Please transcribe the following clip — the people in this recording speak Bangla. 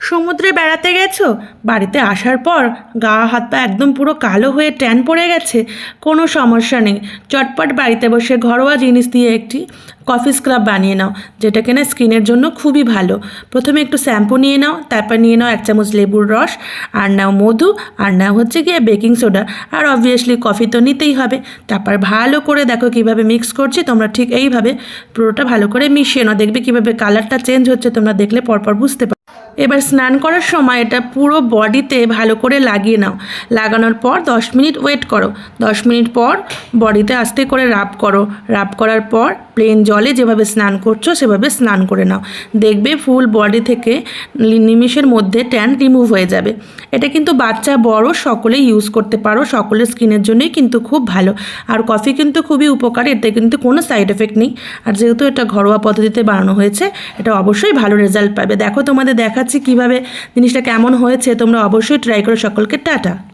সমুদ্রে বেড়াতে গেছো? বাড়িতে আসার পর গা, হাত পা একদম পুরো কালো হয়ে ট্যান পড়ে গেছে। কোনো সমস্যা নেই। চটপট বাড়িতে বসে ঘরোয়া জিনিস দিয়ে একটি কফি স্ক্রাব বানিয়ে নাও যেটা কিনা স্কিনের জন্য খুবই ভালো। প্রথমে একটু শ্যাম্পু নিয়ে নাও, তারপর নিয়ে নাও এক চামচ লেবুর রস, আর নাও মধু, আর নাও হচ্ছে গিয়ে বেকিং সোডা। আর অবভিয়াসলি কফি তো নিতেই হবে। তারপর ভালো করে দেখো কীভাবে মিক্স করছি, তোমরা ঠিক এইভাবে পুরোটা ভালো করে মিশিয়ে নাও। দেখবে কীভাবে কালারটা চেঞ্জ হচ্ছে, তোমরা দেখলে পরপর বুঝতে পারো এবার স্নান করার সময় এটা পুরো বডিতে ভালো করে লাগিয়ে নাও। লাগানোর পর দশ মিনিট ওয়েট করো। দশ মিনিট পর বডিতে আস্তে করে রাব করো। রাব করার পর প্লেন জলে যেভাবে স্নান করছ, সেভাবে স্নান করে নাও। দেখবে ফুল বডি থেকে নিমিষের মধ্যে ট্যান রিমুভ হয়ে যাবে। এটা কিন্তু বাচ্চা, বড় সকলে ইউজ করতে পারো, সকলের স্কিনের জন্যই কিন্তু খুব ভালো। আর কফি কিন্তু খুবই উপকারী, এতে কিন্তু কোনো সাইড এফেক্ট নেই। আর যেহেতু এটা ঘরোয়া পদ্ধতিতে বানানো হয়েছে, এটা অবশ্যই ভালো রেজাল্ট পাবে। দেখো তোমাদের দেখাচ্ছি কীভাবে জিনিসটা কেমন হয়েছে, তোমরা অবশ্যই ট্রাই করো। সকলকে টাটা!